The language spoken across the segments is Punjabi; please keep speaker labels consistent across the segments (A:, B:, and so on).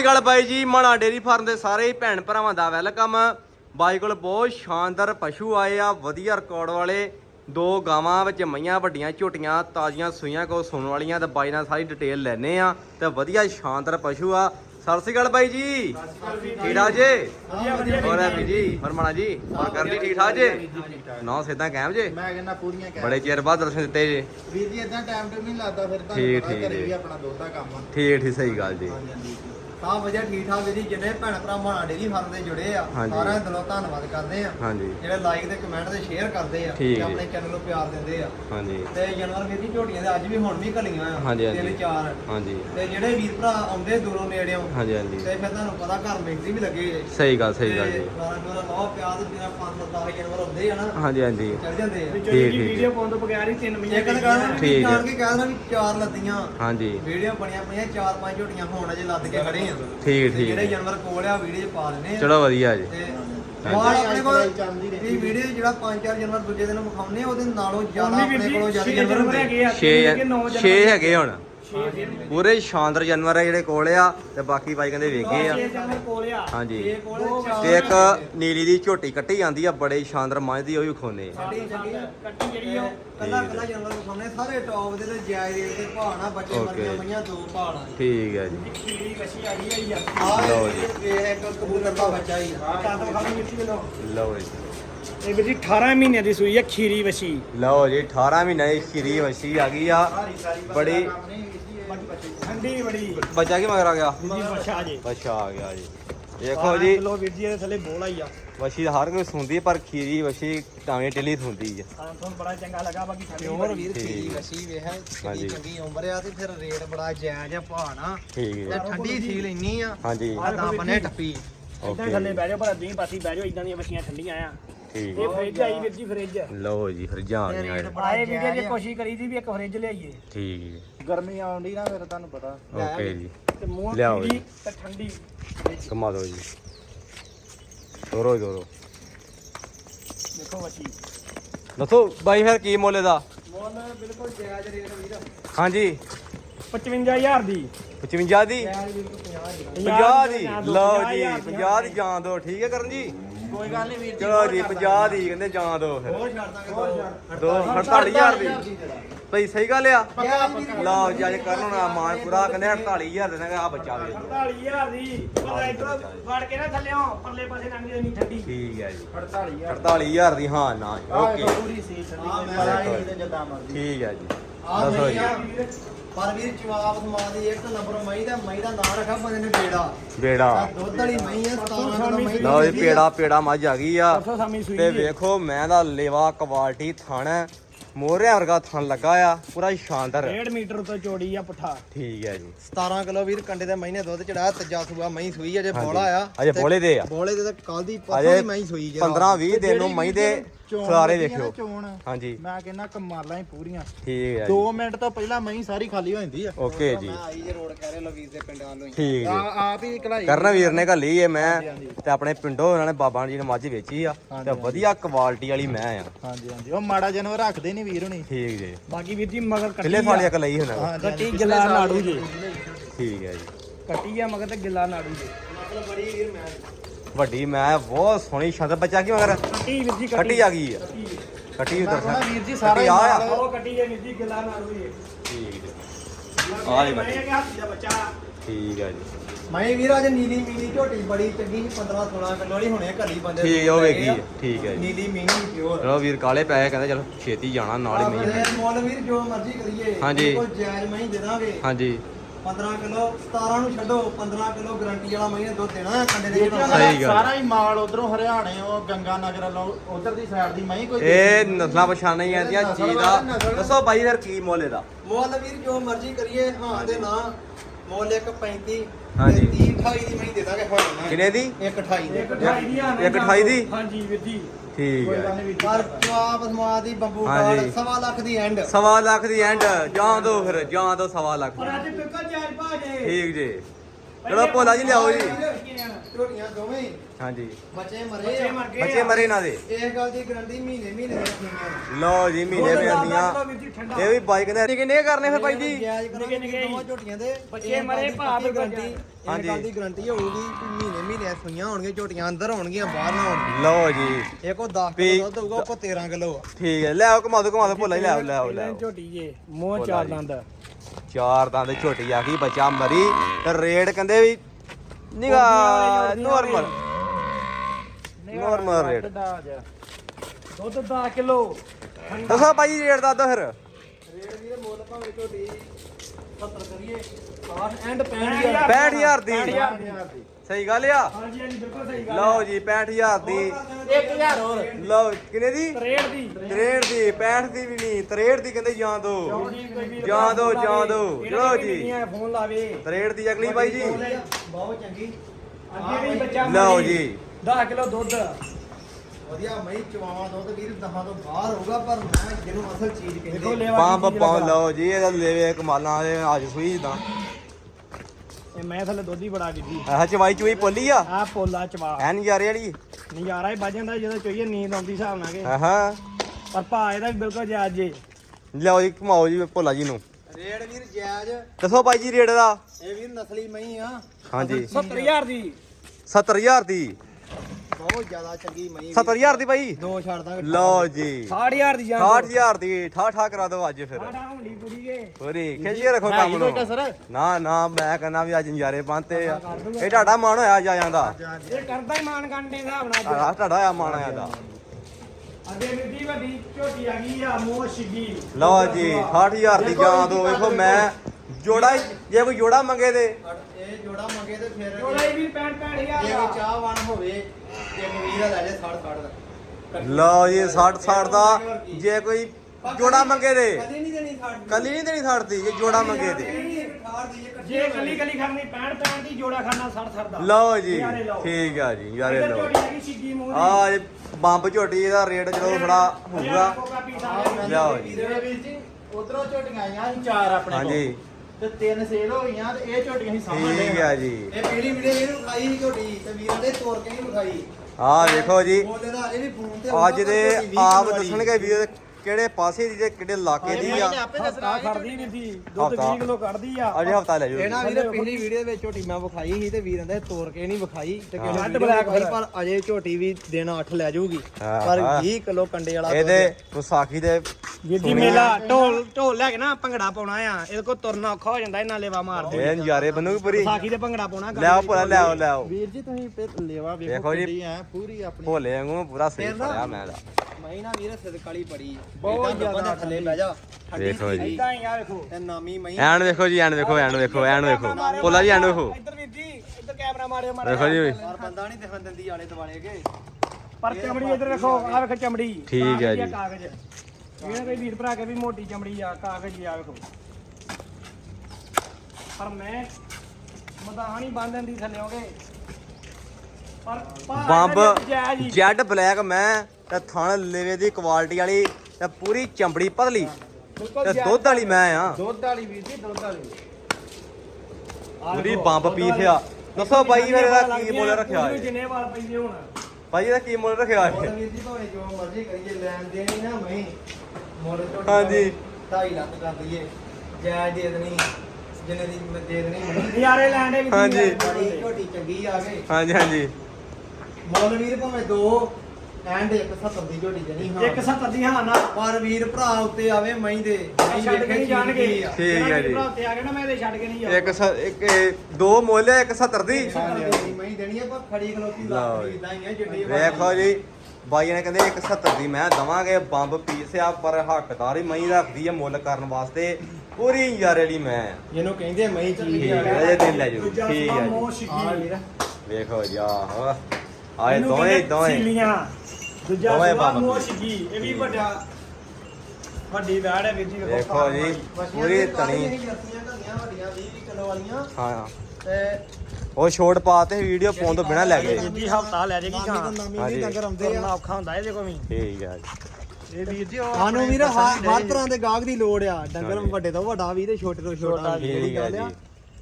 A: ਅਕਾਲ ਬਾਈ ਜੀ ਮਣਾ ਡੇਰੀ ਫਾਰਮ ਦੇ ਸਾਰੇ ਭੈਣ ਭਰਾਵਾਂ ਦਾ ਵੈਲਕਮ। ਬਾਈ ਕੋਲ ਬਹੁਤ ਸ਼ਾਨਦਾਰ ਪਸ਼ੂ ਆਏ ਆ ਵਧੀਆ ਰਿਕਾਰਡ ਵਾਲੇ। ਦੋ ਗਾਵਾਂ ਵਿੱਚ ਮਈਆਂ ਵੱਡੀਆਂ ਝੋਟੀਆਂ ਤਾਜ਼ੀਆਂ ਸੂਈਆਂ ਕੋ ਸੁਣ ਵਾਲੀਆਂ ਤੇ ਬਾਈ ਨਾਲ ਸਾਰੀ ਡਿਟੇਲ ਲੈਣੇ ਆ ਤੇ ਵਧੀਆ ਸ਼ਾਨਦਾਰ ਪਸ਼ੂ ਆ। ਸਤਿ ਸ਼੍ਰੀ ਅਕਾਲ ਬਾਈ ਜੀ। ਠਾਕ ਜੀ? ਹੋਰ ਹੈ ਜੀ ਫਰਮਾਣਾ ਜੀ ਹੋਰ ਕਰਦੀ ਠੀਕ ਠਾਕ ਜੀ? ਨੌ ਸਿੱਧਾ ਕਾਇਮ ਜੇ?
B: ਮੈਂ ਕਹਿੰਦਾ ਪੂਰੀਆਂ ਕਹਿ
A: ਬੜੇ ਚਿਰ ਬਾਅਦ ਦਰਸ਼ਨ ਦਿੱਤੇ ਜੇ।
B: ਵੀਰ ਜੀ ਇਦਾਂ ਟਾਈਮ ਟੂ ਨਹੀਂ ਲੱਗਦਾ ਫਿਰ ਤਾਂ
A: ਠੀਕ, ਠੀਕ
B: ਆਪਣਾ ਦੁੱਧ ਦਾ ਕੰਮ
A: ਠੀਕ ਠੀਕ ਸਹੀ ਗੱਲ ਜੀ।
C: ਤਾਂ ਵਧੀਆ ਠੀਕ ਠਾਕ ਵੀਰ ਜੀ ਜਿੰਨੇ ਭੈਣ ਭਰਾ ਮਾਣਾ ਡੇਰੀ ਫਾਰਮ ਦੇ ਜੁੜੇ ਆ
A: ਹਾਂਜੀ।
C: ਸਾਰਿਆਂ ਦਾ ਦਿਲੋਂ ਧੰਨਵਾਦ ਕਰਦੇ ਆ।
A: ਹਾਂਜੀ।
C: ਜਿਹੜੇ ਲਾਈਕ ਤੇ ਕਮੈਂਟ ਤੇ ਸ਼ੇਅਰ ਕਰਦੇ ਆ
A: ਠੀਕ
C: ਤੇ
A: ਜੀ।
C: ਆਪਣੇ ਚੈਨਲ ਨੂੰ ਪਿਆਰ ਦਿੰਦੇ ਆ।
A: ਹਾਂਜੀ।
C: ਤੇ ਜਾਨਵਰ ਵੀਰ ਜੀ ਝੋਟੀਆਂ ਦੇ ਅੱਜ ਵੀ ਹੁਣ ਵੀ ਘਲੀਆਂ ਆ
A: ਹਾਂਜੀ, ਹਾਂਜੀ।
C: ਤਿੰਨ ਚਾਰ।
A: ਹਾਂਜੀ।
C: ਤੇ ਜਿਹੜੇ ਵੀਰ ਭਰਾ ਆਉਂਦੇ ਦੂਰੋਂ ਨੇੜਿਓਂ
A: ਹਾਂਜੀ ਹਾਂਜੀ।
C: ਤੇ ਫਿਰ ਤੁਹਾਨੂੰ ਪਤਾ ਘਰ ਮਿਹਨਤੀ ਵੀ ਲੱਗੇ ਜੇ।
A: ਸਹੀ ਗੱਲ ਸਹੀ ਗੱਲ ਜੀ।
C: ਸਾਰਾ ਮੇਰਾ ਬਹੁਤ ਪਿਆਰ ਤੇ ਪੰਜ ਸੱਤ ਦਸ ਜਾਨਵਰ ਹੁੰਦੇ ਆ ਨਾ
A: ਹਾਂਜੀ ਹਾਂਜੀ।
C: ਚੱਲ ਜਾਂਦੇ ਆ।
A: ਠੀਕ ਠੀਕ
D: ਵੀਡੀਓ ਪਾਉਣ ਤੋਂ ਬਗੈਰ ਹੀ ਤਿੰਨ ਮਹੀਨੇ
C: ਇੱਕ
A: ਠੀਕ
C: ਵੀ
A: ਹੈ।
C: ਜਾਣ ਕੇ ਕਹਿ ਦੇਣਾ ਵੀ ਚਾਰ ਲੱਦੀਆਂ
A: ਹਾਂਜੀ।
C: ਵੀਡੀਓ ਬਣੀਆਂ ਪਈਆਂ ਚਾਰ ਪੰਜ ਝੋਟੀਆਂ ਹੁਣ ਅਜੇ ਲੱਦ ਕੇ ਖੜੇ ਆ
A: ਠੀਕ ਠੀਕ
C: ਜਿਹੜੇ। ਜਾਨਵਰ ਕੋਲ ਆ ਵੀਡੀਓ 'ਚ ਪਾ ਦਿੰਦੇ ਆ।
A: ਚਲੋ ਵਧੀਆ ਜੀ।
C: ਤੇ ਆਪਣੇ ਕੋਲ
B: ਰਹੀ।
C: ਇਹ ਵੀਡੀਓ ਜਿਹੜਾ ਪੰਜ ਚਾਰ ਜਾਨਵਰ ਦੂਜੇ ਦਿਨ ਵਿਖਾਉਂਦੇ ਆ ਉਹਦੇ ਨਾਲੋਂ ਜ਼ਿਆਦਾ ਆਪਣੇ ਕੋਲੋਂ ਜ਼ਿਆਦਾ
D: ਛੇ
C: ਜਾਨਵਰ
D: ਜਾਨਵਰ
C: ਹੁੰਦੇ
D: ਹੈਗੇ ਆ
A: 6
D: ਕਿ ਨੌ
A: 6 ਹੈਗੇ ਹੁਣ। ਪੂਰੇ ਸ਼ਾਨਦਾਰ ਜਾਨਵਰ ਆ ਜਿਹੜੇ ਕੋਲ ਆ ਤੇ ਬਾਕੀ ਬਾਈ ਕਹਿੰਦੇ ਵੇਗੇ ਆ। ਹਾਂਜੀ।
C: ਇਹ ਕੋਲ ਚਾਰ
A: ਤੇ ਇੱਕ ਨੀਲੀ ਦੀ ਝੋਟੀ ਕੱਟੀ ਜਾਂਦੀ ਆ ਬੜੇ ਸ਼ਾਨਦਾਰ ਮਾਝ ਦੀ ਉਹ ਵੀ ਖੋਨੇ
C: ਸਾਡੀ ਚੰਗੀ ਆ।
D: ਕੱਟੀ ਜਿਹੜੀ ਉਹ
C: ਕੱਲਾ ਕੱਲਾ ਜਾਨਵਰ ਵਿਖਾਉਂਦੇ ਸਾਰੇ ਟੌਪ ਦੇ ਤੇ ਜਾਇਜ਼ ਰੇਟ ਤੇ ਭਾਣਾ ਬੱਚੇ
A: Okay.
C: ਮਰਦੀਆਂ ਪਈਆਂ ਦੋ ਭਾਣਾ
A: ਠੀਕ ਹੈ ਜੀ।
D: ਖੀਰੀ ਵਸ਼ੀ ਆ ਗਈ ਆਈ ਆ
C: ਆ
A: ਲਓ ਜੀ।
C: ਇਹ ਇੱਕ ਕਬੂਤਰ ਦਾ ਬੱਚਾ ਹੀ ਆ।
D: ਤਾਂ ਤਾਂ ਖਾਲੀ ਮਿੱਠੀ ਲੋ
A: ਲਓ ਜੀ।
D: ਇਹ ਵੀਰ ਜੀ 18 ਮਹੀਨਿਆਂ ਦੀ ਸੂਈ ਆ ਖੀਰੀ ਵਸ਼ੀ
A: ਲਓ ਜੀ 18 ਮਹੀਨੇ ਦੀ ਖੀਰੀ ਵਸੀ ਆ ਗਈ ਆ। ਬੜੀ
D: ਠੰਡੀ ਬੜੀ।
A: ਬੱਚਾ ਕੀ ਮਗਰ ਆ ਗਿਆ?
D: ਜੀ ਬੱਚਾ ਜੀ।
A: ਬੱਚਾ ਆ ਗਿਆ ਜੀ। ਦੇਖੋ ਜੀ।
D: ਕਿਲੋ ਵੀਰ ਜੀ ਇਹਦੇ ਥੱਲੇ ਬੋਲ ਆਈ ਆ।
A: ਵਸੀ ਹਰ ਕੋਈ ਸੁੰਦੀ ਪਰ ਖੀਰੀ ਵਸੀ ਟਾਵੇਂ ਟਿਲੀ ਸੁੰਦੀ ਆ।
D: ਤੁਹਾਨੂੰ ਬੜਾ ਚੰਗਾ ਲੱਗਾ ਬਾਕੀ
C: ਪਿਓਰ ਵੀਰ
A: ਠੀਕ
C: ਖੀਰੀ। ਵਸੀ ਵੇਖ
A: ਹਾਂਜੀ।
C: ਕਿੰਨੀ ਚੰਗੀ ਉਮਰ ਆ ਤੇ ਫਿਰ ਰੇਟ ਬੜਾ ਜਾਇਜ਼ ਆ ਭਾਣਾ
A: ਠੀਕ
C: ਤੇ
A: ਹੈ
C: ਠੰਡੀ ਸੀਲ ਇੰਨੀ ਆ
A: ਹਾਂਜੀ।
C: ਆਦਾ ਬਨੇ ਟੱਪੀ।
D: ਇਦਾਂ
A: ਓਕੇ।
D: ਥੱਲੇ ਬਹਿ ਜਾਓ ਪਰ ਅੱਧੀ ਪਾਸੀ ਬਹਿ ਜਾਓ ਇਦਾਂ ਦੀਆਂ ਵਸ਼ੀਆਂ ਠੰਡੀਆਂ ਆ।
A: ਠੀਕ
D: ਇਹ ਫ੍ਰਿਜ ਆਈ ਵੀਰ ਜੀ ਫ੍ਰਿਜ
A: ਲਓ ਜੀ ਫਿਰ ਜਾਣ
C: ਤੇ
A: ਨਹੀਂ
C: ਰੇਟ
A: ਆਏ
D: ਆਏ ਵੀਡੀਓ ਦੀ
C: ਆ।
D: ਕੋਸ਼ਿਸ਼ ਕਰੀ ਸੀ ਵੀ ਇੱਕ ਫ੍ਰਿਜ ਲਿਆਈਏ।
A: ਠੀਕ। ਹੈ
B: ਗਰਮੀ ਆਉਂਦੀ ਨਾ ਫਿਰ ਤੁਹਾਨੂੰ ਪਤਾ।
A: ਓਕੇ ਜੀ।
D: ਤੇ ਮੂੰਹ
A: ਲਿਆਓ ਜੀ।
D: ਤੇ ਠੰਡੀ।
A: ਕਮਾ ਦਿਓ ਜੀ। ਦੋਰੋ ਹੀ ਦੋਰੋ
D: ਦੇਖੋ ਵਸ਼ੀ
A: ਦੱਸੋ ਬਾਈ ਫਿਰ ਕੀ ਮੁੱਲ ਦਾ
C: ਮੁੱਲ ਬਿਲਕੁਲ ਜਾਇਜ਼ ਰੇਟ ਵੀਰ।
A: ਹਾਂਜੀ।
D: 55000 ਦੀ।
A: 55 ਦੀ?
C: ਜਾਇਜ਼ ਵੀਰ ਕੋ 50 ਦੀ
A: 50 ਦੀ?
D: ਪੰਜਾਹ ਦੀ,
A: ਲਓ ਜੀ
D: ਹਜ਼ਾਰ
A: 50 ਦੀ ਜਾਣ ਦੋ। ਠੀਕ ਹੈ ਕਰਨ ਜੀ?
B: ਕੋਈ ਗੱਲ ਨਹੀਂ ਵੀਰ
A: ਚਲੋ ਜੀ 50 ਦੀ ਕਹਿੰਦੇ ਜਾਣ ਦੋ ਫਿਰ।
C: ਹੋਰ ਛੱਡ ਦਾਂਗੇ
A: ਦੋ। 48000 ਦੀ ਭਈ ਸਹੀ ਗੱਲ ਆ? ਲਓ ਜੀ। ਅੱਜ ਕਰਨ ਹੋਣਾ ਮਾਨ ਪੂਰਾ ਕਹਿੰਦੇ 48000 ਦੇਣਾ ਆ ਬੱਚਾ ਵੇ
D: 48000 ਦੀ ਪਰ ਇਧਰ ਫੜ ਕੇ ਨਾ ਥੱਲਿਓਂ ਪਰਲੇ ਪਾਸੇ ਲੰਘ ਜਾਣੀ ਠੰਡੀ।
A: ਠੀਕ ਹੈ ਜੀ।
B: 48000
A: 48000 ਦੀ ਹਾਂ ਨਾ ਓਕੇ।
B: ਪੂਰੀ ਸੀ ਠੰਡੀ।
A: ਠੀਕ ਹੈ ਜੀ।
C: ਆ
A: ਦੱਸੋ ਜੀ।
C: ਪਰ ਵੀਰ ਜਵਾਬ ਸਮਾ ਦੀ ਇੱਕ ਨੰਬਰ ਮਈ ਦਾ ਮਈ ਦਾ ਨਾਂ ਰੱਖਾ ਬੰਦੇ ਨੇ ਬੇੜਾ। ਆ
A: ਬੇੜਾ
C: ਦੁੱਧ ਵਾਲੀ ਮਈ ਆ 17 ਕਿਲੋ ਮਈ
A: ਲਓ ਜੀ ਪੇੜਾ ਪੇੜਾ ਮੱਝ ਆ ਗਈ ਆ।
D: ਪਰਸੋਂ ਸਾਮੀ ਸੂਈ
A: ਤੇ
D: ਜੀ।
A: ਵੇਖੋ ਮੈਂ ਦਾ ਲੇਵਾ ਕੁਆਲਿਟੀ ਥਣ ਮੋਹਰਿਆਂ ਵਰਗਾ ਥਣ ਲੱਗਾ ਆ ਪੂਰਾ ਸ਼ਾਨਦਾਰ।
D: 1.5 ਮੀਟਰ ਤੋਂ ਚੌੜੀ ਆ ਪੁੱਠਾ।
A: ਠੀਕ ਹੈ ਜੀ।
C: 17 ਕਿਲੋ ਵੀਰ ਕੰਡੇ ਦੇ ਮਹੀਨੇ ਦੁੱਧ ਚੜਾਇਆ ਤੀਜਾ ਸੂਆ ਮਈ ਸੂਈ ਆ ਜੇ ਬੋਲਾ ਆ।
A: ਅਜੇ ਬੋਲੇ ਦੇ ਆ।
C: ਬੋਲੇ ਦੇ ਤਾਂ ਕੱਲ ਦੀ ਪਰਸੋਂ
A: ਅਜੇ
C: ਦੀ ਮਈ ਸੂਈ ਜੇ
A: 15 20 ਦਿਨ ਨੂੰ ਮਈ ਦੇ ਖਲਾਰੇ ਵੇਖਿਓ ਹਾਂਜੀ।
B: ਮੈਂ ਕਹਿੰਦਾ ਕਮਾਲਾਂ ਹੀ ਪੂਰੀਆਂ।
A: ਠੀਕ ਹੈ
B: 2
A: ਜੀ
B: ਮਿੰਟ ਤੋਂ ਪਹਿਲਾਂ ਮਹੀਂ ਸਾਰੀ ਖਾਲੀ ਹੋ ਜਾਂਦੀ ਆ।
A: ਓਕੇ ਜੀ।
C: ਮੈਂ ਆਈ ਜੇ ਰੋਡ ਕਹਿ ਰਹੇ ਲਵੀਰ ਦੇ ਪਿੰਡਾਂ ਨੂੰ ਹੀ।
A: ਠੀਕ
B: ਆ ਆਪ ਹੀ ਕਢਾਈ
A: ਕਰਨ ਵੀਰ ਨੇ ਘੱਲੀ ਏ ਮੈਂ ਤੇ ਆਪਣੇ ਪਿੰਡੋਂ ਉਹਨਾਂ ਨੇ ਬਾਬਾ ਜੀ ਨੇ ਮੱਝ ਵੇਚੀ ਆ ਤੇ ਵਧੀਆ ਕੁਆਲਿਟੀ ਵਾਲੀ ਮੈਂ ਆ।
B: ਹਾਂਜੀ ਹਾਂਜੀ। ਉਹ ਮਾੜਾ ਜਾਨਵਰ ਰੱਖਦੇ ਨਹੀਂ ਵੀਰ ਹੁਣੀ।
A: ਠੀਕ ਜੀ।
D: ਬਾਕੀ ਵੀਰ ਜੀ ਮਗਰ ਕੱਟੀ
A: ਕਿੱਲੇ ਫਾਲੀ ਇੱਕ ਲਈ ਹੁਣ।
B: ਹਾਂਜੀ,
D: ਕੱਟੀ ਗਿੱਲਾ ਨਾੜੂ ਜੀ।
A: ਠੀਕ ਹੈ ਜੀ।
D: ਕੱਟੀ ਆ ਮਗਰ ਤੇ ਗਿੱਲਾ ਨਾੜੂ ਜੀ।
C: ਮਤਲਬ ਬੜੀ ਵੀਰ ਮੈਂ।
A: ਵੱਡੀ ਮੈਂ ਬਹੁਤ ਸੋਹਣੀ ਸ਼ਾਨਦਾਰ ਬੱਚਾ ਕੀ ਮਗਰ?
D: ਕੱਟੀ ਵੀਰ ਜੀ
A: ਕੱਟੀ ਆ ਗਈ ਆ। ਕੱਟੀ ਉਧਰ
B: ਕਹਿੰਦਾ ਵੀਰ ਜੀ ਸਾਰਾ ਹੀ
A: ਆ।
D: ਉਹ ਕੱਟੀ ਆ ਵੀਰ ਜੀ ਗਿੱਲਾ ਨਾੜੂ ਜੀ।
A: ਠੀਕ ਜੀ ਆ ਜੀ
D: ਮੈਂ
A: ਬੱਚੀ।
D: ਕਿਹਾ ਹੱਥ ਦਾ ਬੱਚਾ।
A: ਠੀਕ ਹੈ ਜੀ।
C: ਮੈਂ ਵੀਰ ਅੱਜ ਨੀਲੀ ਮੀਨੀ ਝੋਟੀ ਬੜੀ ਚੰਗੀ 15 16 ਕਿਲੋ ਵਾਲੀ ਹੁਣੇ ਘੱਲੀ ਬੰਦੇ
A: ਠੀਕ ਉਹ ਵੇਖੀ ਹੈ, ਠੀਕ ਹੈ ਜੀ।
C: ਨੀਲੀ ਮੀਨੀ ਪਿਓਰ।
A: ਚਲੋ ਵੀਰ ਕਾਲੇ ਪੈਸੇ ਕਹਿੰਦੇ ਚਲੋ ਛੇਤੀ ਜਾਣਾ ਨਾਲ ਹੀ ਮੈਂ
C: ਮੁੱਲ ਵੀਰ ਜੋ ਮਰਜ਼ੀ ਕਰੀਏ
A: ਹਾਂਜੀ।
C: ਕੋਈ ਜਾਇਜ਼ ਮਹੀਂ ਦੇ ਦਾਂਗੇ।
A: ਹਾਂਜੀ।
C: 15 ਕਿਲੋ 17 ਨੂੰ ਛੱਡੋ 15 ਕਿਲੋ ਗਾਰੰਟੀ ਵਾਲਾ ਮਹੀਂ ਦੁੱਧ ਦੇਣਾ ਕੰਡੇ ਦੇ ਜਿਹੜਾ
A: ਸਹੀ ਗੱਲ।
B: ਸਾਰਾ ਹੀ ਮਾਲ ਉਧਰੋਂ ਹਰਿਆਣੇ ਉਹ ਗੰਗਾ ਨਗਰ ਵੱਲੋਂ ਉਧਰ ਦੀ ਸਾਈਡ ਦੀ ਮਹੀਂ ਕੋਈ
A: ਇਹ ਨਸਲਾਂ ਪਛਾਣਾਂ ਹੀ ਆਂਦੀਆਂ ਚੀਜ਼ ਦਾ। ਦੱਸੋ ਬਾਈ ਫਿਰ ਕੀ ਮੁੱਲ ਇਹਦਾ?
C: ਮੁੱਲ ਵੀਰ ਜੋ ਮਰਜ਼ੀ ਕਰੀਏ ਹਾਂ ਦੇ ਨਾ। ਮੁੱਲ ਇੱਕ 35
A: ਹਾਂਜੀ।
C: 30 28 ਦੀ ਮਹੀਂ ਦੇ ਦਾਂਗੇ ਹਾਂ
A: ਕਿੰਨੇ ਦੀ?
C: ਇੱਕ 28 ਦੇ।
D: ਇੱਕ ਅਠਾਈ ਦੀ ਆ
A: ਇੱਕ ਅਠਾਈ ਦੀ?
D: ਹਾਂਜੀ ਵੀਰ ਜੀ
A: ਠੀਕ
B: ਕੋਈ ਗੱਲ
A: ਹੈ
B: ਨਹੀਂ ਵੀਰ ਜੀ
C: ਪਰ ਜਵਾਬ ਸਮਾ ਦੀ ਬੰਬੂ
A: ਹਾਂਜੀ।
C: ਕਾਰਡ ਸਵਾ ਲੱਖ ਦੀ ਐਂਡ
A: ਸਵਾ ਲੱਖ ਦੀ ਐਂਡ ਜਾਂ ਦੋ ਫਿਰ ਜਾਂ ਦੋ ਸਵਾ ਲੱਖ
D: ਪਰ ਅੱਜ ਪਿੱਕਲ ਚਾਰ ਭਾਜੇ
A: ਠੀਕ ਜੀ। ਚਲੋ ਭੋਲਾ ਜੀ ਲਿਆਓ ਜੀ।
C: ਝੋਟੀਆਂ ਦੋਵੇਂ ਹੀ।
A: ਹਾਂਜੀ।
C: ਬੱਚੇ ਮਰੇ
D: ਬੱਚੇ
C: ਆ।
D: ਮਰ ਗਏ
A: ਬੱਚੇ ਮਰੇ ਨਾ ਦੇ।
C: ਇਸ ਗੱਲ ਦੀ ਗਰੰਟੀ ਮਹੀਨੇ ਮਹੀਨੇ ਦੀ
A: ਲਓ ਜੀ ਮਹੀਨੇ ਮਿਲਦੀਆਂ ਇਹ ਵੀ ਬਾਈਕ ਨੇ ਕਿੰਨੇ ਕਰਨੇ ਫਿਰ ਬਾਈ ਜੀ?
C: ਜਾਇਜ਼
D: ਨਿੱਕੇ
C: ਦੋਵਾਂ ਝੋਟੀਆਂ ਦੇ
D: ਬੱਚੇ
C: ਇਸ ਗੱਲ
D: ਮਰੇ
C: ਦੀ
D: ਭਾਅ
C: ਪੱਕੀ
D: ਵੀ
C: ਗਰੰਟੀ।
D: ਹਾਂਜੀ।
C: ਇਸ ਗੱਲ ਦੀ ਗਰੰਟੀ ਹੋਊਗੀ ਕਿ ਮਹੀਨੇ ਮਹੀਨੇ ਸੂਈਆਂ ਹੋਣਗੀਆਂ ਝੋਟੀਆਂ ਅੰਦਰ ਹੋਣਗੀਆਂ ਬਾਹਰ ਨਾ ਹੋਣਗੀਆਂ।
A: ਲਓ ਜੀ।
C: ਇਹ ਕੋ 10
A: ਵੀ-
C: ਕਿਲੋ ਦੁੱਧ ਹੋਊਗਾ ਉਹ ਕੋ 13 ਕਿਲੋ ਆ।
A: ਠੀਕ ਹੈ ਘੁਮਾ ਦੋ ਘੁਮਾ ਦੋ ਭੋਲਾ ਜੀ
D: ਲੈ
A: ਲਿਆਓ।
D: ਝੋਟੀ ਜੇ? ਮੂੰਹ
A: ਭੋਲਾ
D: ਚਾਰ
A: ਜੀ।
D: ਦੰਦ।
A: ਚਾਰ ਦੰਦ ਝੋਟੀ ਆ ਗਈ ਬੱਚਾ ਮਰੀ ਰੇਟ ਕਹਿੰਦੇ ਵੀ ਨਿਗਾ ਨੋਰਮਲ Normal rate।
D: ਦੁੱਧ 10 ਕਿਲੋ।
A: ਦੱਸੋ ਭਾਈ ਰੇਟ ਦੱਸ ਦੋ ਫਿਰ।
C: ਰੇਟ ਵੀਰੇ ਮੁੱਲ ਭਾਵੇਂ ਝੋਟੀ 70 ਕਰੀਏ। 60 ਐਂਡ
A: 65000 ਦੀ।
C: 65000 ਦੀ।
A: ਸਹੀ ਗੱਲ ਆ?
D: ਹਾਂਜੀ ਹਾਂਜੀ ਬਿਲਕੁਲ ਸਹੀ ਗੱਲ
A: ਲਓ ਜੀ 65000 ਦੀ।
C: 1000 ਹੋਰ।
A: ਲਓ ਕਿੰਨੇ ਦੀ?
D: 63 ਦੀ।
A: 63 ਦੀ 65 ਦੀ ਵੀ ਨਹੀਂ 63 ਦੀ ਕਹਿੰਦੇ ਜਾਂ ਦੋ। ਜਾਂ ਦੋ ਜਾਂ ਦੋ। ਚਲੋ ਜੀ।
D: ਫੋਨ ਲਾਵੇ।
A: 63 ਦੀ ਅਗਲੀ ਬਾਈ ਜੀ।
C: ਬਹੁਤ ਚੰਗੀ।
D: ਅੱਗੇ ਵੀ ਬੱਚਾ
A: ਲਓ। ਜੀ।
D: 10 ਕਿਲੋ ਦੁੱਧ।
C: ਵਧੀਆ ਮਈ ਚਵਾਵਾ ਦੁੱਧ ਵੀਰ ਦਹਾਂ ਤੋਂ ਬਾਹਰ ਹੋਊਗਾ ਪਰ ਮੈਂ ਜਿਹਨੂੰ ਅਸਲ ਚੀਜ਼ ਕਹਿੰਦੇ
A: ਪੰਪ ਪਾਉ। ਲਓ ਜੀ ਇਹਦਾ ਲੈਵੇ ਕਮਾਲਾਂ ਦੇ ਅੱਜ ਸੂਈ ਜਿੱਦਾਂ।
D: ਮੈਂ ਥੱਲੇ ਦੁੱਧ ਹੀ ਬੜਾ ਕੀਤੀ
A: ਆਹ ਚਵਾਈ ਚੂਈ ਪੋਲੀ ਆ?
D: ਆ ਪੋਲਾ ਚਵਾ।
A: ਐ ਨਜ਼ਾਰੇ ਵਾਲੀ?
D: ਨਜ਼ਾਰਾ ਹੀ ਵੱਜ ਜਾਂਦਾ ਜਦੋਂ ਚੋਈਏ ਨੀਂਦ ਆਉਂਦੀ ਹਿਸਾਬ ਨਾਲ ਕੇ।
A: ਆਹਾਂ।
D: ਪਰ ਭਾ ਇਹਦਾ ਵੀ ਬਿਲਕੁਲ ਜਾਇਜ਼ ਜੇ।
A: ਲਿਆਓ ਜੀ ਘੁਮਾਓ ਜੀ ਭੋਲਾ ਜੀ ਨੂੰ।
C: ਰੇਟ ਵੀਰ ਜਾਇਜ਼।
A: ਦੱਸੋ ਬਾਈ ਜੀ ਰੇਟ ਦਾ।
C: ਇਹ ਵੀਰ ਨਸਲੀ ਮਈ ਆ।
A: ਹਾਂਜੀ।
D: 70000 ਦੀ।
A: 70000 ਦੀ।
C: ਬਹੁਤ ਜ਼ਿਆਦਾ ਚੰਗੀ ਮਈ
A: 70000 ਦੀ ਬਾਈ?
C: ਦੋ ਛੱਡ ਦਾਂਗੇ।
A: ਲਓ ਜੀ।
D: 60000 ਦੀ ਜਾਂ
A: 60000 ਦੀ ਠਾ ਠਾ ਕਰਾ ਦਿਓ ਅੱਜ ਫਿਰ।
D: ਸਾਡਾ ਹੁੰਡੀ ਪੂਰੀ ਕੇ
A: ਪੂਰੀ ਕੇ ਰੱਖੋ ਕੰਮ ਨੂੰ। ਨਾ ਨਾ ਮੈਂ ਕਹਿੰਦਾ ਵੀ ਅੱਜ ਨਜ਼ਾਰੇ ਬੰਨਤੇ ਆ। ਇਹ ਤੁਹਾਡਾ ਮਨ ਹੋਇਆ ਜਾ ਜਾਂਦਾ
D: ਇਹ ਕਰਦਾ ਹੀ ਮਾਨ ਕੰਡੇ ਹਿਸਾਬ ਨਾਲ
A: ਆਹ ਤੁਹਾਡਾ ਹੋਇਆ ਮਨ ਆਇਆ ਦਾ।
D: ਅੱਗੇ ਮਿੱਟੀ ਵੱਡੀ ਝੋਟੀ ਆ ਗਈ ਆ ਛਿੱਗੀ।
A: ਲਓ ਜੀ 60000 ਦੀ ਜਾਂ ਦੋ। ਵੇਖੋ ਮੈਂ ਜੋੜਾ ਜੇ ਕੋਈ ਜੋੜਾ ਮੰਗੇ ਤੇ।
C: ਇਹ ਜੋੜਾ ਮੰਗੇ ਤੇ ਫਿਰ
D: ਜੋੜਾ ਹੀ ਵੀ 65 65000
C: ਜੇ
D: ਦਾ।
C: ਕੋਈ ਚਾਹਵਾਨ ਹੋਵੇ ਇੱਕ ਵੀਰ ਦਾ ਲੈ ਜੇ 60 60 ਦਾ।
A: ਲਓ ਜੀ 60 60 ਦਾ। ਜੇ ਕੋਈ ਜੋੜਾ ਮੰਗੇ ਤੇ।
C: ਕਦੀ ਨਹੀਂ ਦੇਣੀ 60
A: ਕੱਲੀ ਨਹੀਂ ਦੇਣੀ ਛੱਡਦੀ ਜੇ ਜੋੜਾ ਮੰਗੇ ਤੇ।
D: ਜੇ ਕੱਲੀ ਕੱਲੀ ਖੜਨੀ 65 65 ਦੀ ਜੋੜਾ ਖੜਨਾ 60 60 ਦਾ।
A: ਲਓ ਜੀ
D: ਲਓ।
A: ਠੀਕ ਆ ਜੀ ਯਾਰੇ ਲਓ।
D: ਆ ਦੀ।
A: ਇਹ ਬੰਬ ਝੋਟੀ ਇਹਦਾ ਰੇਟ ਚਲੋ ਥੋੜਾ ਹੋਊਗਾ। ਲਿਆਓ ਜੀ।
C: ਵੀਰ ਜੀ ਉਧਰੋਂ ਝੋਟੀਆਂ ਆਈਆਂ ਚਾਰ ਆਪਣੇ ਕੋਲ।
A: ਹਾਂਜੀ
C: ਤੇ ਤਿੰਨ ਸੇਲ ਹੋ ਗਈਆਂ ਤੇ ਇਹ ਝੋਟੀਆਂ ਹੀ ਸਾਹਮਣੇ
A: ਠੀਕ ਆ ਜੀ।
C: ਇਹ ਪਹਿਲੀ ਵੀਡੀਓ ਇਹਨੂੰ ਖਾਈ ਸੀ ਝੋਟੀ ਤੇ ਵੀਰਾਂ ਦੇ ਤੋੜ ਕੇ ਨਹੀਂ ਵਿਖਾਈ
A: ਆ ਦੇਖੋ ਜੀ।
C: ਬੋਲੇ ਦਾ ਅਜੇ ਵੀ ਫੋਨ ਤੇ
A: ਅੱਜ ਦੇ ਆਪ ਦੱਸਣਗੇ ਵੀ ਕਿਹੜੇ ਪਾਸੇ ਦੀ ਤੇ ਕਿਹੜੇ ਇਲਾਕੇ ਦੀ ਆ?
C: ਆਪੇ
D: ਹਫਤਾ ਖੜਦੀ ਨਹੀਂ ਸੀ। ਦੁੱਧ
A: ਹਫ਼ਤਾ।
D: 20 ਕਿਲੋ ਕੱਢਦੀ ਆ?
A: ਅਜੇ ਹਫਤਾ ਲੈ ਜਾਓ
C: ਇਹਨਾਂ ਵੀਰੇ ਪਿਛਲੀ ਵੀਡੀਓ ਵਿੱਚ ਝੋਟੀ ਮੈਂ ਵਿਖਾਈ ਸੀ ਤੇ ਵੀਰਾਂ ਦੇ ਤੋੜ ਕੇ ਨਹੀਂ ਵਿਖਾਈ। ਤੇ
D: ਹਾਂ।
C: ਨੇ ਬਲੈਕ ਵਿਖਾਈ ਪਰ ਅਜੇ ਝੋਟੀ ਵੀ ਦਿਨ 8 ਲੈ ਜਾਊਗੀ।
A: ਹਾਂ,
C: ਪਰ
A: ਹਾਂ।
C: 20 ਕਿਲੋ ਕੰਡੇ ਵਾਲਾ ਦੁੱਧ
A: ਇਹਦੇ ਵਿਸਾਖੀ ਦੇ
D: ਵੀਰ ਜੀ ਮੇਲਾ ਢੋਲ ਢੋਲ ਲੈ ਕੇ ਨਾ ਭੰਗੜਾ ਪਾਉਣਾ ਆ। ਇਹਦੇ ਕੋਲ ਤੁਰਨਾ ਔਖਾ ਹੋ ਜਾਂਦਾ ਇਹਨਾਂ ਲੇਵਾ ਮਾਰਦੇ
A: ਇਹ ਨਜ਼ਾਰੇ ਬਣੂਗੀ ਪੂਰੀ।
D: ਸਾਖੀ ਦੇ ਭੰਗੜਾ ਪਾਉਣਾ
A: ਲੈ ਆਓ ਭੋਲਾ ਲੈ ਆਓ ਲੈ ਆਓ
C: ਵੀਰ ਜੀ ਤੁਸੀਂ ਫਿਰ ਲੇਵਾ ਵੇਖੋ
A: ਵੇਖੋ ਜੀ।
C: ਕਿੱਡੀ ਐ ਪੂਰੀ ਆਪਣੀ।
A: ਭੋਲੇ ਵਾਂਗੂ ਪੂਰਾ ਸਹੀ ਫੜਿਆ ਮੈਂ ਦਾ
C: ਮੈਂ ਨਾ ਵੀਰੇ ਸਦਕਾਲੀ ਬੜੀ
D: ਬਹੁਤ
C: ਏਦਾਂ
D: ਜ਼ਿਆਦਾ
C: ਥੱਲੇ ਬਹਿ ਜਾ। ਠੰਡੀ
A: ਵੇਖੋ ਜੀ।
C: ਸੀਗੀ।
D: ਇਦਾਂ ਹੀ ਆ ਵੇਖੋ।
C: ਤੇ ਨਾਮੀ ਮਈ
A: ਐਨ ਵੇਖੋ ਜੀ ਐਨ ਵੇਖੋ ਐਨ ਵੇਖੋ ਐਨ ਵੇਖੋ। ਭੋਲਾ ਜੀ ਐਨ ਵੇਖੋ।
D: ਇੱਧਰ ਵੀਰ ਜੀ ਇੱਧਰ ਕੈਮਰਾ ਮਾਰਿਓ ਮਾਰਿਓ।
A: ਵੇਖੋ ਜੀ।
C: ਪਰ ਬੰਦਾ ਨਹੀਂ ਦਿਖਣ ਦਿੰਦੀ ਆਲੇ ਦੁਆਲੇ ਕੇ।
D: ਪਰ ਚਮੜੀ ਇੱਧਰ ਵੇਖੋ ਆ ਵੇਖੋ ਚਮੜੀ।
A: ਠੀਕ ਹੈ
D: ਕਾਗਜ਼ ਆ
A: ਜੀ।
D: ਕਾਗਜ਼। ਇਹਨਾਂ ਕੋਈ ਵੀਰ ਭਰਾ ਕੇ ਵੀ ਮੋਟੀ ਚਮੜੀ ਆ ਕਾਗਜ਼ ਹੀ ਆ ਵੇਖੋ। ਪਰ ਮੈਂ ਮਦਾਨ ਹੀ ਬੰਦ ਦੀ ਥੱਲੇ ਹੋਗੇ ਪਰ ਭਾਅ
A: ਬੰਬ। ਜੈਡ ਬਲੈਕ ਮੈਂ ਤੇ ਥਣ ਲੇਵੇ ਦੀ ਕੁਆਲਿਟੀ ਵਾਲੀ ਤੇ ਪੂਰੀ ਚਮੜੀ ਪਤਲੀ।
D: ਬਿਲਕੁਲ
A: ਤੇ ਦੁੱਧ ਵਾਲੀ ਮੈਂ ਆ।
C: ਦੁੱਧ ਵਾਲੀ ਵੀਰ ਜੀ ਦੁੱਧ ਵਾਲੀ।
A: ਪੂਰੀ ਬੰਬ
D: ਦੁੱਧ
A: ਪੀਸ
D: ਵਾਲੀ।
A: ਆ। ਦੱਸੋ ਬਾਈ ਇਹਦਾ
D: ਲੱਗਦੀਆਂ,
A: ਕੀ ਮੁੱਲ ਰੱਖਿਆ ਹੈ
D: ਜਿੰਨੇ ਵਾਲ ਪੈਂਦੇ ਹੁਣ।
A: ਭਾਈ ਇਹਦਾ ਕੀ ਮੁੱਲ ਰੱਖਿਆ ਹੈ
C: ਵੀਰ ਜੀ ਭਾਵੇਂ ਜੋ ਮਰਜ਼ੀ ਕਰੀਏ ਲੈਣ ਦੇਣੀ ਨਾ ਮੈਂ ਮੁੱਲ ਝੋਟੀ
A: ਹਾਂਜੀ।
C: 2.5 ਲੱਖ ਕਰ ਦਈਏ। ਜਾਇਜ਼ ਦੇ ਦੇਣੀ ਜਿੰਨੇ ਦੀ ਮੈਂ ਦੇ ਦੇਣੀ
D: ਲੈਣ ਦੇ ਵੀ
A: ਹਾਂਜੀ।
C: ਬੜੀ ਝੋਟੀ ਚੰਗੀ ਆ ਗਈ
A: ਹਾਂਜੀ ਹਾਂਜੀ।
C: ਮੁੱਲ ਵੀਰ ਭਾਵੇਂ ਦੋ ਐਂਡ 170 ਦੀ ਝੋਟੀ ਦੇਣੀ ਹਾਂ।
D: ਇੱਕ ਸੱਤ ਦੀ ਹਾਂ ਨਾ
C: ਪਰ ਵੀਰ ਭਰਾ ਉੱਤੇ ਆਵੇ ਮਈ ਦੇ। ਮਹੀਂ
D: ਛੱਡ ਕੇ ਨਹੀਂ ਜਾਣਗੇ।
C: ਚੀਜ਼ ਕੀ ਆ।
A: ਠੀਕ ਹੈ ਜੀ।
D: ਭਰਾ ਉੱਤੇ ਆ ਗਏ ਨਾ ਮੈਂ ਇਹਦੇ ਛੱਡ ਕੇ ਨਹੀਂ ਜਾਊਂਗਾ।
A: ਇੱਕ ਸ- ਇੱਕ ਇਹ ਦੋ ਮੁੱਲ ਹੈ ਇੱਕ 70 ਦੀ
C: ਮਹੀਂ ਦੇਣੀ ਆ ਪਰ ਖੜੀ ਖਲੋਤੀ
A: ਲਓ ਜੀ।
C: ਇਦਾਂ ਹੀ ਜਿੱਡੀ
A: ਵੇਖੋ ਜੀ ਬਾਈ ਨੇ ਕਹਿੰਦੇ ਇੱਕ 70 ਦੀ ਮੈਂ ਦਵਾਂਗੇ ਬੰਬ ਪੀਸ ਆ ਪਰ ਹੱਕਦਾਰ ਹੀ ਮਈ ਰੱਖਦੀ ਹੈ ਮੁੱਲ ਕਰਨ ਵਾਸਤੇ। ਪੂਰੀ ਯਾਰੇ ਲਈ ਮੈਂ।
C: ਜਿਹਨੂੰ ਕਹਿੰਦੇ ਮਈ ਚੀਜ਼।
A: ਠੀਕ ਹੈ ਇਹ ਦਿਨ ਲੈ ਜਾਓ ਠੀਕ ਹੈ
D: ਮੋਹ
A: ਜੀ
C: ਹਾਂ ਵੀਰ।
A: ਵੇਖੋ ਜੀ ਆਹ। ਆਏ ਦੋਵੇਂ ਦੋਵੇਂ।
D: ਸੀਲੀਆਂ। ਦੂਜਾ
A: ਦੋਵੇਂ
D: ਸਮਾਂ
A: ਬੰਬ।
D: ਮੋਹ ਛਿੱਕੀ ਇਹ ਵੀ ਵੱਡਾ ਵੱਡੀ ਵੈੜ ਹੈ ਵੀਰ ਜੀ ਵੇਖੋ
A: ਵੇਖੋ
D: ਫਾਰਮ
A: ਜੀ
D: ਵਾਲੀ।
A: ਪੂਰੀ ਤਣੀ
C: ਜਰਸੀਆਂ ਘੜੀਆਂ ਵੱਡੀਆਂ 20 ਕਿਲੋ ਵਾਲੀਆਂ।
A: ਹਾਂ।
C: ਤੇ
A: ਉਹ ਛੋਟ ਪਾਤੇ ਵੀਡੀਓ ਪਾਉਣ ਤੋਂ ਬਿਨਾ ਲੈ ਗਏ।
D: ਜੀ ਹਫਤਾ ਲੈ ਜਾਏਗੀ
C: ਨਾਮੀ
D: ਘਾਂ
C: ਤੋਂ ਨਾਮੀ
A: ਹਾਂਜੀ।
C: ਵੀ ਡੰਗਰ ਆਉਂਦੇ
D: ਕਰਨਾ
C: ਆ
D: ਔਖਾ ਹੁੰਦਾ ਇਹਦੇ ਕੋਲ ਵੀ।
A: ਠੀਕ ਹੈ ਜੀ।
D: ਇਹ ਵੀਰ ਜੀ
C: ਸਾਨੂੰ ਵੀਰ ਹਰ ਹਰ ਤਰ੍ਹਾਂ ਦੇ ਗਾਹਕ ਦੀ ਲੋੜ ਆ। ਡੰਗਰ ਵੱਡੇ ਤੋਂ ਵੱਡਾ ਵੀ ਤੇ ਛੋਟੇ ਤੋਂ ਛੋਟਾ ਵੀ ਜਿਹੜੀ
A: ਜੀ।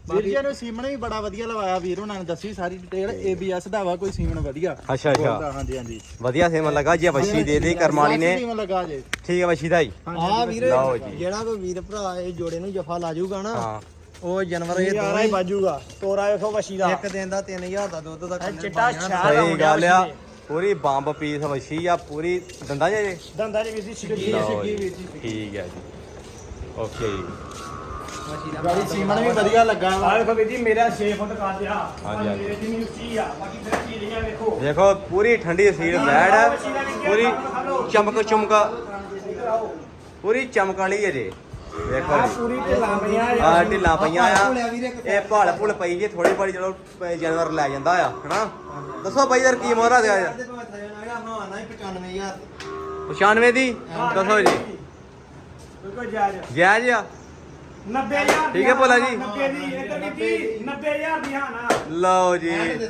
B: ਵੀਰ ਜੀ ਨੂੰ ਸੀਮਨ ਵੀ ਬੜਾ ਵਧੀਆ ਲਵਾਇਆ ਵੀਰ ਉਹਨਾਂ ਨੇ ਦੱਸੀ ਸਾਰੀ ਡਿਟੇਲ ABS ਦਾ ਵਾ ਕੋਈ ਸੀਮਨ ਵਧੀਆ।
A: ਅੱਛਾ ਅੱਛਾ।
B: ਬੋਲਦਾ, ਹਾਂਜੀ ਹਾਂਜੀ।
A: ਵਧੀਆ ਸੇਮਨ ਲੱਗਾ ਜੀ ਵਸ਼ੀ ਦੇ ਦੇ ਕਰਮਾਲੀ ਨੇ।
B: ਸੀਮਨ ਲਗਾ ਜੇ।
A: ਠੀਕ ਹੈ ਵਸ਼ੀ ਦਾ ਹੀ
C: ਆ ਵੀਰ
A: ਲਓ ਜੀ।
C: ਜਿਹੜਾ ਕੋਈ ਵੀਰ ਭਰਾ ਇਹ ਜੋੜੇ ਨੂੰ ਜਫਾ ਲਾ ਜਾਊਗਾ ਨਾ
A: ਹਾਂ।
C: ਉਹ ਜਾਨਵਰ ਇਹ
D: ਯਾਰਾ
C: ਦੋਵੇਂ
D: ਹੀ ਬਾਜੂਗਾ ਤੋਰਾ ਵੇਖੋ ਵਸ਼ੀ ਦਾ।
C: ਇੱਕ ਦਿਨ ਦਾ 3000 ਦਾ ਦੁੱਧ ਦਾ
D: ਇਹ
C: ਕੰਨ
D: ਚਿੱਟਾ। ਛਾਲ
A: ਸਹੀ
D: ਆਉਂਦਾ
A: ਗੱਲ ਆ। ਪੂਰੀ ਬੰਬ ਪੀਸ ਵਸ਼ੀ ਆ ਪੂਰੀ ਦੰਦਾ ਜੇ।
D: ਦੰਦਾਂ ਦੀ
A: ਲਓ ਜੀ, ਠੀਕ ਹੈ ਜੀ। ਓਕੇ ਜੀ।
B: ਗਾੜੀ ਸੀਮਨ ਵੀ ਵਧੀਆ ਲੱਗਾ। ਵਾ
D: ਆ ਵੇਖੋ ਵੀਰ ਜੀ ਮੇਰਾ 6 ਫੁੱਟ ਕੱਦ ਆ।
A: ਹਾਂਜੀ, ਹਾਂਜੀ।
D: ਮੇਰੇ ਜਿੰਨੀ ਉੱਚੀ ਆ। ਬਾਕੀ ਫਿਰ ਚੀਜ਼ਾਂ ਵੇਖੋ।
A: ਦੇਖੋ ਪੂਰੀ ਠੰਡੀ ਸੀਲ ਬੈੜ ਹੈ ਪੂਰੀ ਚਮਕ ਚਮਕ। ਪੂਰੀ ਚਮਕ ਵਾਲੀ ਹੈ ਜੀ। ਦੇਖੋ
D: ਆ
A: ਜੀ।
D: ਪੂਰੀ ਢਿੱਲਾਂ ਪਈਆਂ
A: ਆ। ਢਿੱਲਾਂ ਪਈਆਂ ਆ। ਇਹ ਭਾਲ ਭੁੱਲ ਪਈ ਜੇ ਥੋੜੀ ਬੜੀ ਚਲੋ ਪ- ਜਾਨਵਰ ਲੈ ਜਾਂਦਾ ਆ ਹਨਾ? ਦੱਸੋ ਬਾਈ ਯਾਰ ਕੀ ਮੋਹਰਾ ਦਿਆ
C: 95000
A: 95 ਦੀ? ਦੱਸੋ ਜੀ।
D: ਬਿਲਕੁਲ ਜਾਇਜ਼
A: ਜਾਇਜ਼ ਆ?
D: 90000
A: ਠੀਕ ਹੈ ਭੋਲਾ ਜੀ।
D: 90 ਦੀ ਇੱਧਰ ਕੀਤੀ 90000 ਦੀ ਹਾਂ ਨਾ
A: ਲਓ ਜੀ।
C: ਦੇ।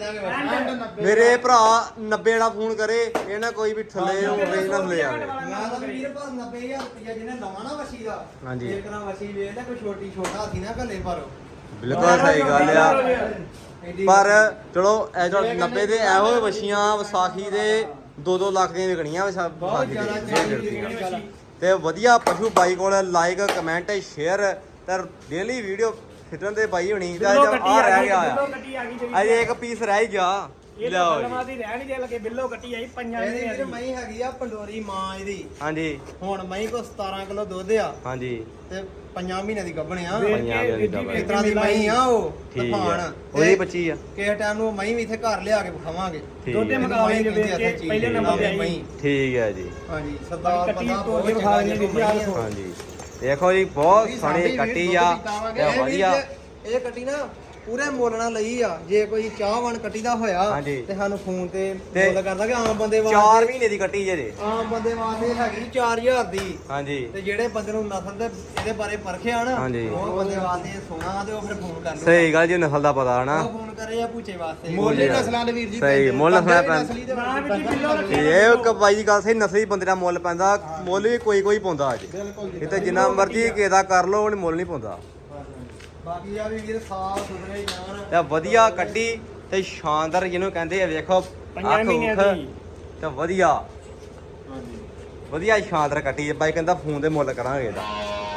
A: ਮੇਰੇ ਭਰਾ 90 ਵਾਲਾ ਫੋਨ ਕਰੇ ਇਹ ਨਾ ਕੋਈ ਵੀ ਥੱਲੇ ਹੋਵੇ ਨਾ ਥੱਲੇ ਆਵੇ
C: ਮੈਂ ਤਾਂ ਵੀਰ ਭਾਅ 90000 ਰੁਪਇਆ ਜਿਹਨੇ ਲਵਾਂ ਨਾ ਵਸੀ ਦਾ
A: ਹਾਂਜੀ।
C: ਇੱਕ ਨਾ ਵਸੀ ਵੇਚ ਲੈ ਕੋਈ ਛੋਟੀ ਛੋਟਾ ਹਾਥੀ ਨਾ ਘੱਲੇ ਪਰ।
A: ਬਿਲਕੁਲ ਸਹੀ ਗੱਲ ਆ। ਪਰ ਚਲੋ ਇਹ ਜੋ 90 ਦੇ ਇਹੋ ਵਸ਼ੀਆਂ ਵਿਸਾਖੀ ਦੇ 2-2 ਲੱਖ ਦੀਆਂ ਵਿਕਣੀਆਂ ਵਿਸਾ- ਵਿਸਾਖੀ
C: ਗੱਲ
A: ਤੇ ਵਧੀਆ ਪਸ਼ੂ ਬਾਈ ਕੋਲ ਲਾਈਕ ਕਮੈਂਟ ਸ਼ੇਅਰ ਤੇ ਡੇਲੀ ਵੀਡੀਓ ਫਿੱਟਣ ਦੇ ਬਾਈ ਹੋਣੀ ਤੇ
D: ਬਿੱਲੋ
A: ਅੱਜ
D: ਕੱਟੀ
A: ਆ
D: ਆ
A: ਰਹਿ
D: ਗਈ
A: ਗਿਆ।
D: ਬਿੱਲੋ
A: ਆ
D: ਕੱਟੀ ਆ ਗਈ
A: ਅਜੇ ਇੱਕ ਪੀਸ ਰਹਿ ਹੀ ਗਿਆ।
D: ਇਹ
A: ਲਓ
D: ਤਾਂ
A: ਜੀ
D: ਦੀ ਰਹਿ ਨਹੀਂ ਦੇ ਲੱਗੇ ਬਿੱਲੋ ਕੱਟੀ ਆਈ ਪੰਜਾਂ
C: ਇਹਦੀ
D: ਦੀ
C: ਮਈ ਹੈਗੀ ਆ ਪੰਡੋਰੀ ਮਾਂ ਇਹਦੀ।
A: ਹਾਂਜੀ।
C: ਹੁਣ ਮਈ ਕੋ 17 ਕਿਲੋ ਦੁੱਧ ਆ।
A: ਹਾਂਜੀ।
C: ਤੇ 5 ਮਹੀਨੇ ਦੀ ਗੱਭਣ ਆ।
D: ਵੇਖ
A: ਦੀ ਡਬਲ।
C: ਇਸ ਤਰ੍ਹਾਂ ਦੀ ਮਈ ਆ ਉਹ?
A: ਠੀਕ
C: ਤੂਫਾਨ
A: ਆ ਉਹਦੀ 25 ਆ।
C: ਕਿਸੇ ਟਾਈਮ ਨੂੰ ਮਈ ਵੀ ਇੱਥੇ ਘਰ ਲਿਆ ਕੇ ਵਿਖਾਵਾਂਗੇ।
A: ਠੀਕ
D: ਦੋਤੇ
A: ਹੈ
D: ਮੁਕਾਬਲੇ ਚ ਵੇਖ ਕੇ ਪਹਿਲੇ ਨੰਬਰ ਤੇ ਆਈ।
C: ਮਈ
A: ਠੀਕ ਹੈ ਜੀ।
C: ਹਾਂਜੀ ਸਰਦਾਰ
D: ਕੱਟੀ
C: ਬੰਦਾ
D: ਕੇ ਵਿਖਾ ਜੀ, ਆਹ। ਦੇਖੋ।
A: ਹਾਂਜੀ। ਦੇਖੋ ਜੀ ਬਹੁਤ ਸੋਹਣੀ ਕੱਟੀ ਆ ਤੇ ਵਧੀਆ।
C: ਇਹ ਕੱਟੀ ਨਾ ਪੂਰੇ ਮੁੱਲ ਨਾਲ ਲਈ ਆ। ਜੇ ਕੋਈ ਚਾਹਵਾਨ ਕੱਟੀ ਦਾ ਹੋਇਆ
A: ਹਾਂਜੀ।
C: ਤੇ ਸਾਨੂੰ ਫੋਨ ਤੇ
A: ਤੇ
C: ਮੁੱਲ ਕਰਦਾ ਕਿ ਆਮ ਬੰਦੇ
A: 4
C: ਵਾਸਤੇ
A: ਮਹੀਨੇ ਦੀ ਕੱਟੀ ਜੇ ਜੀ।
C: ਆਮ ਬੰਦੇ ਵਾਸਤੇ ਹੈਗੀ 4000 ਦੀ।
A: ਹਾਂਜੀ।
C: ਤੇ ਜਿਹੜੇ ਬੰਦੇ ਨੂੰ ਨਸਲ ਦੇ ਇਹਦੇ ਬਾਰੇ ਪਰਖਿਆ ਨਾ
A: ਹਾਂਜੀ।
C: ਉਹ ਬੰਦੇ ਵਾਸਤੇ ਸੋਨਾ ਤੇ ਉਹ ਫਿਰ ਫੋਨ ਕਰ ਲੂਗਾ
A: ਸਹੀ ਗੱਲ ਜੀ ਨਸਲ ਦਾ ਪਤਾ ਹਨਾ।
C: ਉਹ ਫੋਨ ਕਰੇ ਆ ਪੁੱਛੇ ਵਾਸਤੇ।
B: ਮੋਲੇ ਨਸਲਾਂ ਦੇ ਵੀਰ ਜੀ
A: ਸਹੀ, ਮੁੱਲ ਨਸਲਾਂ ਪੈਂਦੇ।
C: ਨਸਲੀ ਦੇ
D: ਨਾ
C: ਬੰਦੇ
D: ਵੀ ਬਿੱਲੋ ਰੱਖੇ
A: ਇਹ ਇੱਕ ਬਾਈ ਦੀ ਗੱਲ ਸਹੀ ਨਸਲੀ ਬੰਦੇ ਦਾ ਮੁੱਲ ਪੈਂਦਾ। ਮੁੱਲ ਵੀ ਕੋਈ ਕੋਈ ਪਾਉਂਦਾ ਅੱਜ।
B: ਬਿਲਕੁਲ ਜੀ।
A: ਇਹ ਤੇ ਜਿੰਨਾ ਮਰਜ਼ੀ ਕਿਸੇ ਦਾ ਕਰ ਲਓ ਉਹਨੇ ਮੁੱਲ ਨਹੀਂ ਪਾਉਂਦਾ।
C: ਬਾਕੀ ਆ ਵੀ ਵੀਰ ਸਾਫ਼ ਸੁਥਰੇ ਜਾਨ
A: ਤੇ ਵਧੀਆ ਕੱਟੀ ਤੇ ਸ਼ਾਨਦਾਰ ਜਿਹਨੂੰ ਕਹਿੰਦੇ ਆ ਵੇਖੋ
D: ਪੰਜਾਂ
A: ਅੱਖ
D: ਮਹੀਨਿਆਂ
A: ਉੱਖ
D: ਦੀ।
A: ਤੇ ਵਧੀਆ।
B: ਹਾਂਜੀ।
A: ਵਧੀਆ ਸ਼ਾਨਦਾਰ ਕੱਟੀ ਬਾਈ ਕਹਿੰਦਾ ਫੋਨ ਤੇ ਮੁੱਲ ਕਰਾਂਗੇ ਇਹਦਾ।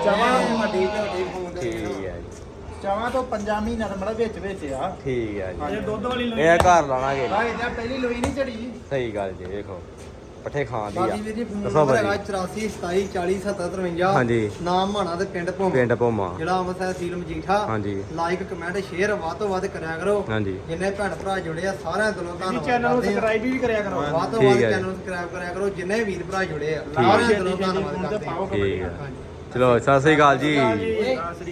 B: ਚਵਾਂ
C: ਵੱਡੀ ਝੋਟੀ ਫੋਨ ਤੇ
A: ਠੀਕ ਹੈ ਜੀ।
B: ਚਵਾਂ ਤੋਂ ਪੰਜਾਂ ਮਹੀਨਿਆਂ ਦਾ ਮੜਾ ਵਿੱਚ ਵਿੱਚ ਆ।
A: ਠੀਕ ਹੈ
D: ਇਹ
A: ਜੀ
D: ਦੁੱਧ ਵਾਲੀ ਲੋਈ
A: ਇਹ ਘਰ ਲਾਣਾਗੇ
B: ਆ ਇਹਦਾ ਪਹਿਲੀ ਲੋਈ ਨਹੀਂ ਚੜੀ
A: ਸਹੀ ਗੱਲ ਜੀ ਵੇਖੋ। ਪੱਠੇ ਖਾਣ ਦੀ
C: ਬਾਕੀ ਵੀਰ ਜੀ
A: ਆ
C: ਫੋਨ
A: ਦੱਸੋ
C: ਨੰਬਰ
A: ਬਾਈ
C: ਹੈਗਾ 84 27 40 77 53
A: ਹਾਂਜੀ।
C: ਨਾਮ ਮਾਣਾ ਤੇ ਪਿੰਡ ਭੋਮਾ।
A: ਪਿੰਡ ਭੋਮਾ।
C: ਜਿਹੜਾ ਅੰਮ੍ਰਿਤਸਰ ਸੀਲ ਮਜੀਠਾ।
A: ਹਾਂਜੀ।
C: ਲਾਈਕ ਕਮੈਂਟ ਸ਼ੇਅਰ ਵੱਧ ਤੋਂ ਵੱਧ ਕਰਿਆ ਕਰੋ।
A: ਹਾਂਜੀ।
C: ਜਿੰਨੇ ਭੈਣ ਭਰਾ ਜੁੜੇ ਆ ਸਾਰਿਆਂ ਦਿਲੋਂ
D: ਜੀ
C: ਧੰਨਵਾਦ
D: ਚੈਨਲ ਨੂੰ
C: ਕਰਦੇ।
D: ਸਬਸਕ੍ਰਾਈਬ ਵੀ ਕਰਿਆ ਕਰੋ।
C: ਵੱਧ ਤੋਂ
A: ਠੀਕ
C: ਵੱਧ
A: ਹੈ ਜੀ।
C: ਚੈਨਲ ਨੂੰ ਸਬਸਕ੍ਰਾਈਬ ਕਰਿਆ ਕਰੋ। ਜਿੰਨੇ ਵੀਰ ਭਰਾ ਜੁੜੇ ਆ। ਸਾਰਿਆਂ ਦਿਲੋਂ ਧੰਨਵਾਦ ਕਰਦੇ ਆ।
A: ਠੀਕ ਚਲੋ ਸਤਿ ਸ੍ਰੀ ਅਕਾਲ ਜੀ।
D: ਜੀ।